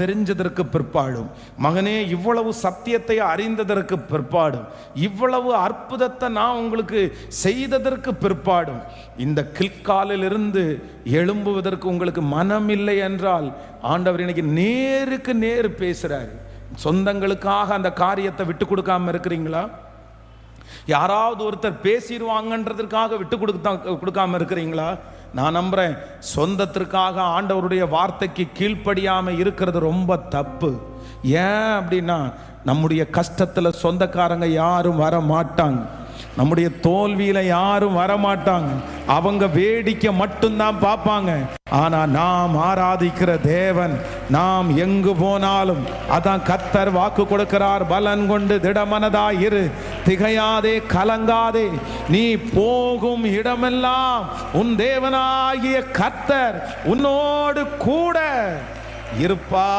தெரிஞ்சதற்கு பிற்பாடும். மகனே இவ்வளவு சத்தியத்தை அறிந்ததற்கு பிற்பாடும். இவ்வளவு அற்புதத்தை நான் உங்களுக்கு செய்ததற்கு பிற்பாடும். இந்த கில்காலிலிருந்து எழும்புவதற்கு உங்களுக்கு மனம் இல்லை என்றால் ஆண்டவர் இன்னைக்கு நேருக்கு நேர் பேசுறாரு. சொந்தங்களுக்காக அந்த காரியத்தை விட்டு கொடுக்காம இருக்கிறீங்களா? யாராவது ஒருத்தர் பேசிடுவாங்கன்றதுக்காக விட்டு கொடுக்க கொடுக்காம இருக்கிறீங்களா? நான் நம்புறேன் சொந்தத்திற்காக ஆண்டவருடைய வார்த்தைக்கு கீழ்ப்படியாமல் இருக்கிறது ரொம்ப தப்பு. ஏன் அப்படின்னா நம்முடைய கஷ்டத்தில் சொந்தக்காரங்க யாரும் வர மாட்டாங்க நம்முடைய தோல்வியில யாரும் வர மாட்டாங்க அவங்க வேடிக்கை மட்டும்தான் பார்ப்பாங்க. ஆனா நாம் ஆராதிக்கிற தேவன் நாம் எங்கு போனாலும் அதான் கத்தர் வாக்கு கொடுக்கிறார். பலன் கொண்டு திடமனதா இரு. திகையாதே கலங்காதே நீ போகும் இடமெல்லாம் உன் தேவனாகிய கத்தர் உன்னோடு கூட இருப்பா